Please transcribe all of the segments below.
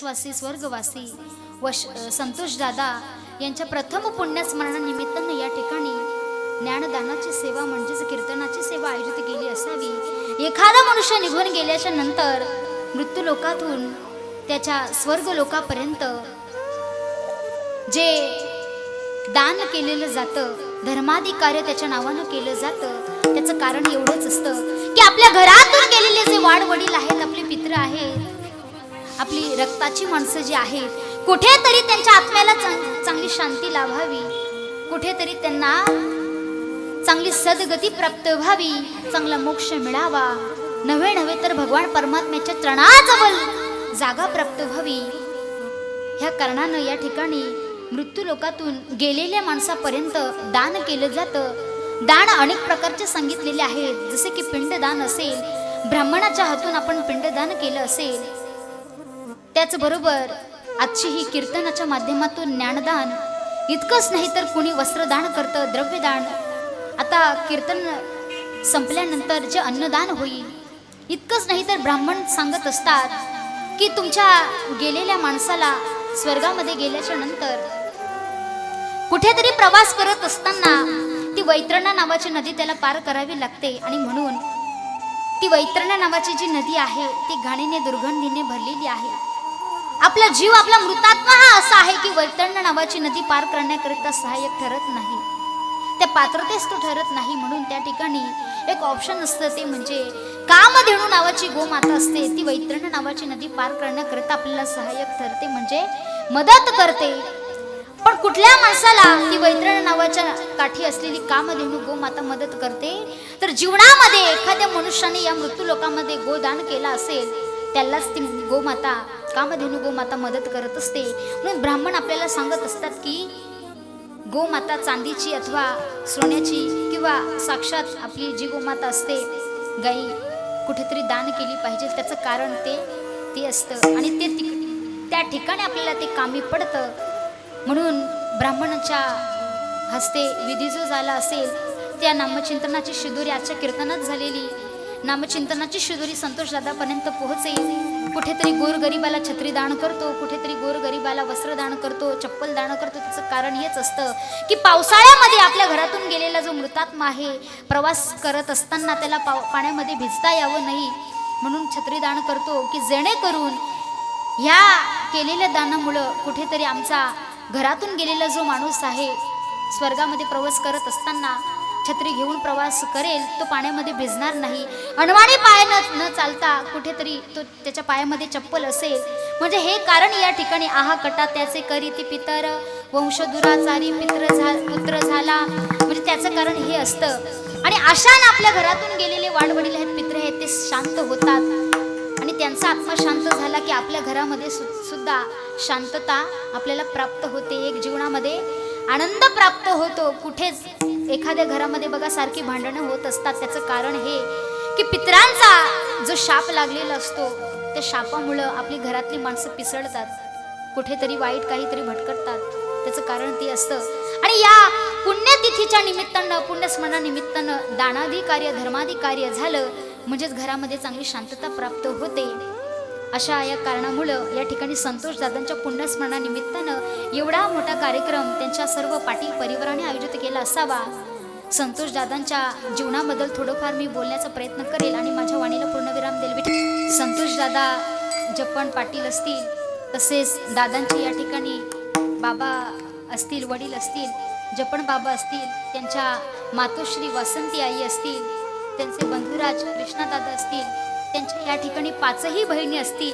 कैलासवासी स्वर्गवासी व संतोष दादा यांच्या प्रथम पुण्यस्मरणानिमित्तानं या ठिकाणी ज्ञानदानाची सेवा म्हणजेच कीर्तनाची सेवा आयोजित केली असावी. एखादा मनुष्य निघून गेल्याच्यानंतर मृत्यूलोकातून त्याच्या स्वर्ग लोकापर्यंत जे दान केलेलं जातं धर्मादी कार्य त्याच्या नावानं केलं जातं त्याचं कारण एवढंच असतं की आपल्या घरातून गेलेले जे वाडवडील आहेत आपले आपली रक्ताची माणसं जी आहेत कुठेतरी त्यांच्या आत्म्याला चांग- चांगली शांती लाभावी. कुठेतरी त्यांना चांगली सद्गती प्राप्त व्हावी चांगला मोक्ष मिळावा. नव्हे नव्हे तर भगवान परमात्म्याच्या चरणाजवळ जागा प्राप्त व्हावी. ह्या कारणानं या ठिकाणी मृत्यू लोकातून गेलेल्या माणसापर्यंत दान केलं जातं. दान अनेक प्रकारचे सांगितलेले आहेत. जसे की पिंडदान असेल ब्राह्मणाच्या हातून आपण पिंडदान केलं असेल त्याचबरोबर आजची ही कीर्तनाच्या माध्यमातून ज्ञानदान इतकंच नाही तर कुणी वस्त्रदान करतं द्रव्यदान. आता कीर्तन संपल्यानंतर जे अन्नदान होईल इतकंच नाही तर ब्राह्मण सांगत असतात की तुमच्या गेलेल्या माणसाला स्वर्गामध्ये गेल्याच्यानंतर कुठेतरी प्रवास करत असताना ती वैतरणा नावाची नदी त्याला पार करावी लागते आणि म्हणून ती वैतरणा नावाची जी नदी आहे ती घाणीने दुर्गंधीने भरलेली आहे. आपला जीव आपला मृतात्मा हा असा आहे की वैतरणा नावाची नदी पार करण्याकरिता सहाय्यक ठरत नाही. त्या पात्रतेस तो ठरत नाही म्हणून त्या ठिकाणी एक ऑप्शन असतं ते म्हणजे कामधेणू नावाची गोमाता असते. ती वैतरणा नावाची नदी पार करण्याकरिता आपल्याला सहाय्यक ठरते म्हणजे मदत करते. पण कुठल्या माणसाला ती वैतरण नावाच्या काठी असलेली कामधेनू गोमाता मदत करते? तर जीवनामध्ये एखाद्या मनुष्याने या मृत्यू लोकांमध्ये गोदान केला असेल त्यालाच ती गोमाता कामधेनू गोमाता मदत करत असते. म्हणून ब्राह्मण आपल्याला सांगत असतात की गोमाता चांदीची अथवा सोन्याची किंवा साक्षात आपली जी गोमाता असते गाई कुठेतरी दान केली पाहिजे. त्याचं कारण ते ते असतं. आणि ते त्या ठिकाणी आपल्याला ते कामी पडतं. म्हणून ब्राह्मणाच्या हस्ते विधी जो झाला असेल त्या नामचिंतनाची शिदोरी आजच्या कीर्तनात झालेली. नामचिंतनाची शिदोरी संतोष दादापर्यंत पोहोचेल. कुठेतरी गोरगरिबाला छत्री दान करतो कुठेतरी गोरगरिबाला वस्त्र दान करतो चप्पल दान करतो. त्याचं कारण हेच असतं की पावसाळ्यामध्ये आपल्या घरातून गेलेला जो मृतात्मा आहे प्रवास करत असताना त्याला पाव पाण्यामध्ये भिजता यावं नाही. म्हणून छत्री दान करतो की जेणेकरून ह्या केलेल्या दानामुळं कुठेतरी आमचा घरातून गेलेला जो माणूस आहे स्वर्गामध्ये प्रवास करत असताना छत्री घेऊन प्रवास करेल तो पाण्यामध्ये भिजणार नाही. अणवाणी पाय न न चालता कुठेतरी तो त्याच्या पायामध्ये चप्पल असेल. म्हणजे हे कारण या ठिकाणी आहा कटा त्याचे करी ती पितर वंशधुराचारी मित्र झा पुत्र झाला. म्हणजे त्याचं कारण हे असतं. आणि अशान आपल्या घरातून गेलेले वाडवडील आहेत पित्र आहेत ते शांत होतात. आणि त्यांचा आत्मा शांत झाला की आपल्या घरामध्ये सु सुद्धा शांतता आपल्याला प्राप्त होते. एक जीवनामध्ये आनंद प्राप्त होतो. कुठेच एखाद्या घरामध्ये बघा सारखी भांडणं होत असतात. त्याचं कारण हे की पितरांचा जो शाप लागलेला असतो त्या शापामुळं आपली घरातली माणसं पिसळतात. कुठेतरी वाईट काहीतरी भटकटतात त्याचं कारण ते असतं. आणि या पुण्यतिथीच्या निमित्तानं पुण्यस्मरणानिमित्तानं दानाधिकार्य धर्माधिकार्य कार्य झालं म्हणजेच घरामध्ये चांगली शांतता प्राप्त होते. अशा या कारणामुळं या ठिकाणी संतोष दादांच्या पुण्यस्मरणानिमित्तानं एवढा मोठा कार्यक्रम त्यांच्या सर्व पाटील परिवाराने आयोजित केला असावा. संतोष दादांच्या जीवनाबद्दल थोडंफार मी बोलण्याचा प्रयत्न करेल आणि माझ्या वाणीला पूर्णविराम देईल. भेटेल संतोष दादा जप्पन पाटील असतील तसेच दादांचे या ठिकाणी बाबा असतील वडील असतील जपण बाबा असतील त्यांच्या मातोश्री वासंती आई असतील त्यांचे बंधुराज कृष्णादादा असतील त्यांच्या या ठिकाणी पाचही बहिणी असतील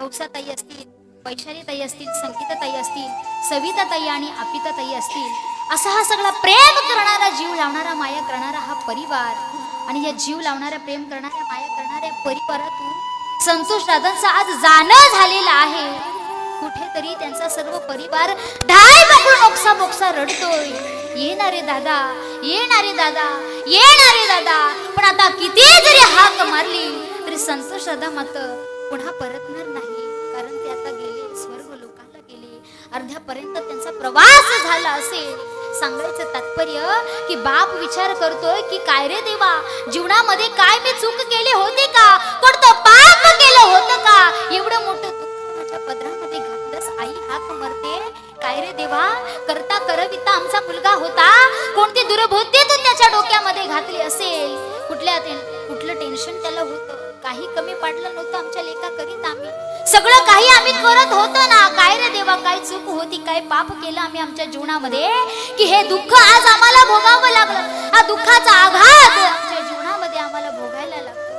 हौसाताई असतील वैशालीताई असतील संगीताताई असतील सविताताई आणि आपिताताई असतील असा हा सगळा प्रेम करणारा जीव लावणारा माया करणारा हा परिवार. आणि या जीव लावणाऱ्या प्रेम करणाऱ्या माया करणाऱ्या परिवारातून संतोष दादांचा आज जाणं झालेलं आहे. कुठेतरी त्यांचा सर्व परिवार ढाय पकडून ओक्सा बोक्सा रडतोय. येणारे दादा येणारे दादा येणारे दादा पण आता किती जरी हाक मारली तरी संतोष दादा मात्र पुन्हा परतणार नाही. कारण ते आता गेले स्वर्ग लोकांना गेले. अर्ध्यापर्यंत त्यांचा प्रवास झाला असेल. सांगायचं तात्पर्य की बाप विचार करतोय की काय रे देवा जीवनामध्ये काय मी चूक केली होती का? कोणतं पाप केलं होतं का? एवढं मोठं दुःख माझ्या पदरामध्ये रे देवा करता करविता आमचा मुलगा होता. कोणती दुर्बुद्धी तू त्याच्या डोक्यामध्ये घातली असेल? कुठल्या कुठलं टेन्शन त्याला होतं? काही कमी पडलं नव्हतं आमच्या लेखा करीत आम्ही. सगळं काही आम्ही करत होतो ना. काय रे देवा काय चूक होती काय पाप केलं आम्ही आमच्या जीवनामध्ये? की हे दुःख आज आम्हाला भोगावं लागलं. हा दुःखाचा आघात आमच्या जीवनामध्ये आम्हाला भोगायला लागतो.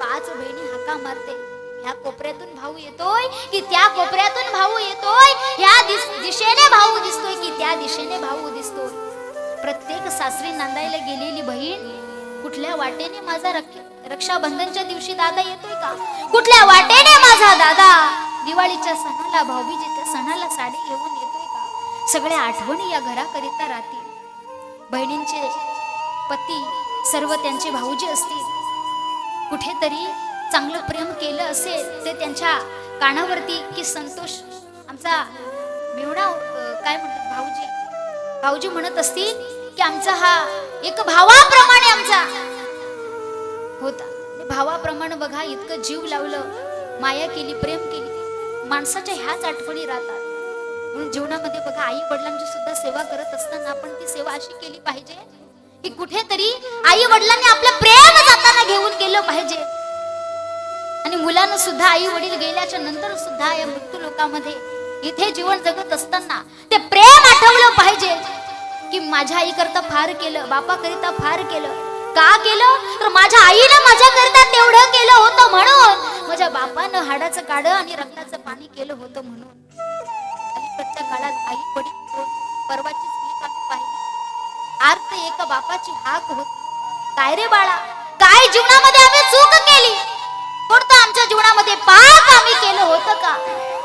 पाच बहिणी हाका मारते. ह्या कोपऱ्यातून भाऊ येतोय की त्या कोपऱ्यातून भाऊ येतोय? ह्या दिस- दिशेने भाऊ दिसतोय की त्या दिशेने भाऊ दिसतोय? प्रत्येक सासरी नांदायला गेलेली बहीण कुठल्या वाटेने माझा रक्ष- रक्षाबंधनच्या दिवशी दादा येतोय का? कुठल्या वाटेने माझा दादा? दिवाळीच्या सणाला भाऊबीजीच्या सणाला साडी घेऊन येतोय का? सगळ्या आठवणी या घराकरिता राहतील. बहिणींचे पती सर्व त्यांचे भाऊजी असतील. कुठेतरी चांगलं प्रेम केलं असेल ते त्यांच्या कानावरती की संतोष आमचा मेवणा काय म्हणतात भाऊजी? भाऊजी म्हणत असतील की आमचा हा एक भावाप्रमाणे आमचा होता. भावाप्रमाणे बघा इतकं जीव लावलं माया केली प्रेम केली. माणसाच्या ह्याच आठवणी राहतात. म्हणून जीवनामध्ये बघा आई वडिलांची सुद्धा सेवा करत असताना आपण ती सेवा अशी केली पाहिजे की कुठेतरी आई वडिलांनी आपलं प्रेम जाताना घेऊन गेलं पाहिजे. आणि मुलांना सुद्धा आई वडील गेल्याच्यानंतर सुद्धा या मृत्यू लोकांमध्ये इथे जीवन जगत असताना ते प्रेम आठवलं पाहिजे की माझ्या आईकरता फार केलं बापा करिता फार केलं. का केलं? तर माझ्या आईनं माझ्या करता तेवढं केलं होतं म्हणून. माझ्या बापानं हाडाचं काढ आणि रक्ताचं पाणी केलं होतं म्हणून. अलीकडच्या काळात आई वडील परवाची परवाचीच आम्ही पाहिली. आर्त एका बापाची हाक होती. काय रे बाळा? काय जीवनामध्ये आम्ही चूक केली? कोणतं आमच्या जीवनामध्ये पाप आम्ही केलं होतं का?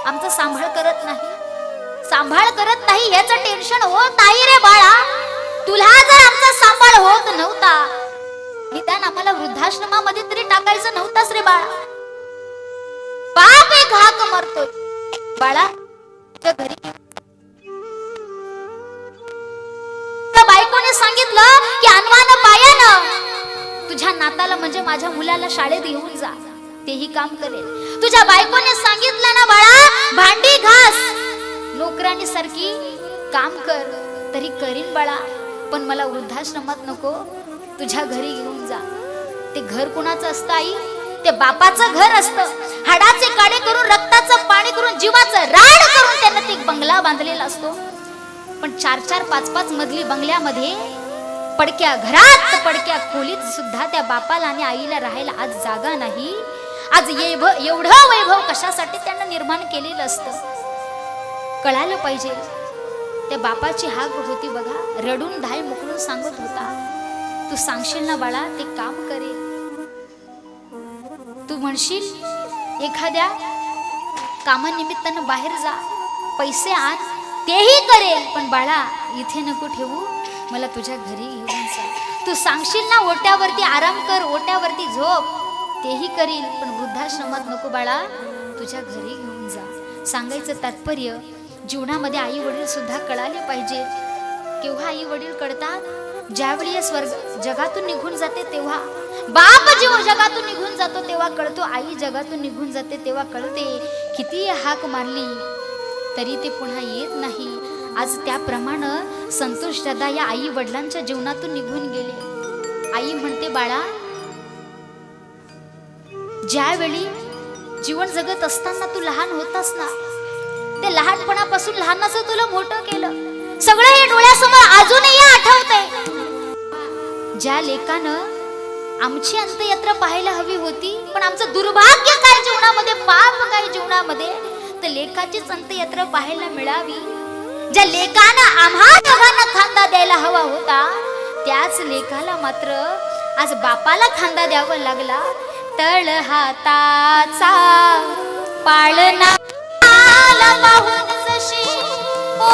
आमचं सांभाळ करत नाही. सांभाळ करत नाही याचं टेन्शन होत नाही रे बाळा. तुला जर आमचा सांभाळ होत नव्हता निदान आम्हाला वृद्धाश्रमामध्ये तरी टाकायचं नव्हताच रे बाळा. बाप एक हाक मरतोय. बाळा तुझ्या घरी बायकोने सांगितलं की अनवान बायानं तुझ्या नाताला म्हणजे माझ्या मुलाला शाळेत येऊन जा. तेही काम करेल. तुझ्या बायकोने सांगितलं ना बाळा भांडी घास. नोकरांनी सारखी काम कर. तरी करीन बाळा. पण मला वृद्धाश्रमात नको. तुझ्या घरी घेऊन जा. ते घर कुणाचं असतं आई? ते बापाचं घर असतं. हाडाचे काडे करून रक्ताचं पाणी करून जीवाचं राड करून त्यांना ते बंगला बांधलेला असतो. पण चार चार पाच पाच मजली बंगल्यामध्ये पडक्या घरात पडक्या खोलीत सुद्धा त्या बापाला आणि आईला राहायला आज जागा नाही. आज एवढं वैभव कशासाठी त्यांना निर्माण केलेलं असतं? कळायला पाहिजे. त्या बापाची हाक होती बघा. रडून धाय मुकडून सांगत होता. तू सांगशील ना बाळा ते काम करेल. तू म्हणशील एखाद्या कामानिमित्तानं बाहेर जा पैसे आण तेही करेल. पण बाळा इथे नको ठेवू मला तुझ्या घरी घेऊन जा. तू सांगशील ना ओट्यावरती आराम कर ओट्यावरती झोप तेही करील. पण वृद्धाश्रमात नको बाळा तुझ्या घरी घेऊन जा. सांगायचं तात्पर्य जीवनामध्ये आई वडील सुद्धा कळाले पाहिजे. केव्हा आई वडील कळतात? ज्यावेळी या स्वर्ग जगातून निघून जाते तेव्हा बाप जेव्हा जगातून निघून जातो तेव्हा कळतो आई जगातून निघून जाते तेव्हा कळते किती हाक मारली तरी ते पुन्हा येत नाही. आज त्याप्रमाणे संतोष दादा या आई वडिलांच्या जीवनातून निघून गेले. आई म्हणते बाळा ज्यावेळी जीवन जगत असताना तू लहान होतास ना ते लहानपणापासून लहानाचं तुला मोठं केलं. सगळं हे डोळ्यासमोर अजूनही आठवतंय. ज्या लेकानं आमची अंत्ययात्रा पाहायला हवी होती पण आमचं दुर्भाग्य काय जीवनामध्ये पाप काय जीवनामध्ये तर लेखाचीच अंत्ययात्रा पाहायला मिळावी. ज्या लेखानं आम्हा दोघांना खांदा द्यायला हवा होता त्याच लेखाला मात्र आज बापाला खांदा द्यावा लागला. तळ हाताचा पाळणा आला पाहून जशी ओ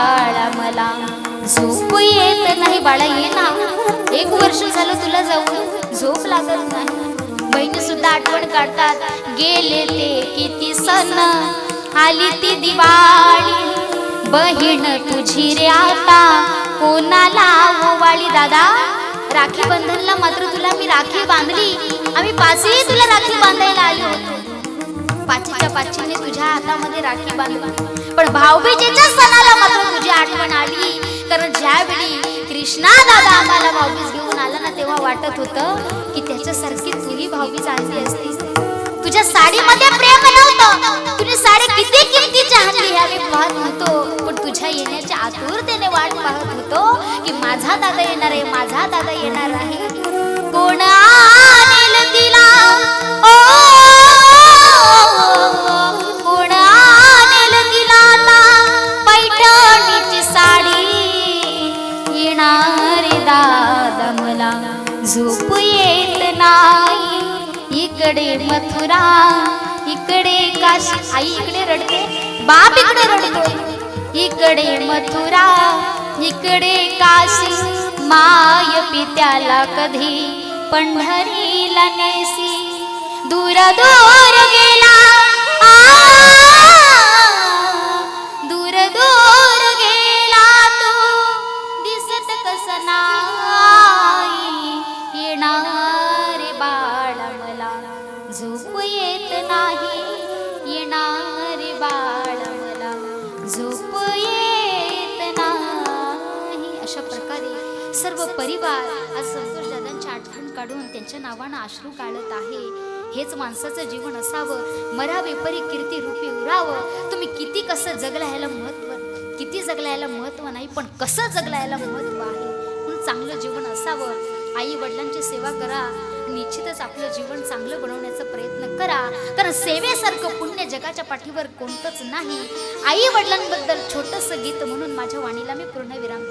बाळा येईल ना. एक वर्ष झालं तुला जाऊन. झोप लागत नाही. बहिणी सुद्धा आठवण काढतात. गेले ते किती सण. आली ती दिवाळी. बहीण तुझी रे आता. कोणाला ओवाळी? दादा राखी बंधनला मात्र तुला मी राखी बांधली. आम्ही पाचही तुला राखी बांधायला आलो होतो. पाचीच्या पाचीने तुझ्या हातामध्ये राखी बांधली. पण भाऊबीजेच्या सणाला मात्र तुझी आठवण आली. कारण ज्यावेळी कृष्णा दादा आम्हाला भाऊबीज घेऊन आला ना तेव्हा वाटत होतं की त्याच्यासारखी तुही भाऊबीज आणली असती. तुझ्या साडीमध्ये प्रेम नव्हतं. तुझी साडी किती किमतीची आणली हे आम्ही पाहत होतो. पण तुझ्या येण्याच्या आतुरतेने वाट पाहत होतो की माझा दादा येणार आहे माझा दादा येणार आहे. कोण तिला? ओ! काशी आई इकडे रडते बाप इकडे रडतो. इकडे मथुरा इकडे काशी माय पित्याला कधी पंढरीला नेसी. दूर दूर गेला आ, आज संतोष दादांची आठवण काढून त्यांच्या नावानं अश्रू काढत आहे. हेच माणसाचं जीवन असावं. मरावे परी कीर्ती रूपी उरावं. तुम्ही किती कसं जगला ह्याला महत्त्व किती जगला याला महत्त्व नाही पण कसं जगला याला महत्त्व आहे? म्हणून चांगलं जीवन असावं. आई वडिलांची सेवा करा. निश्चितच आपलं जीवन चांगलं बनवण्याचा प्रयत्न करा. कारण सेवेसारखं पुण्य जगाच्या पाठीवर कोणतंच नाही. आई वडिलांबद्दल छोटंसं गीत म्हणून माझ्या वाणीला मी पूर्ण विराम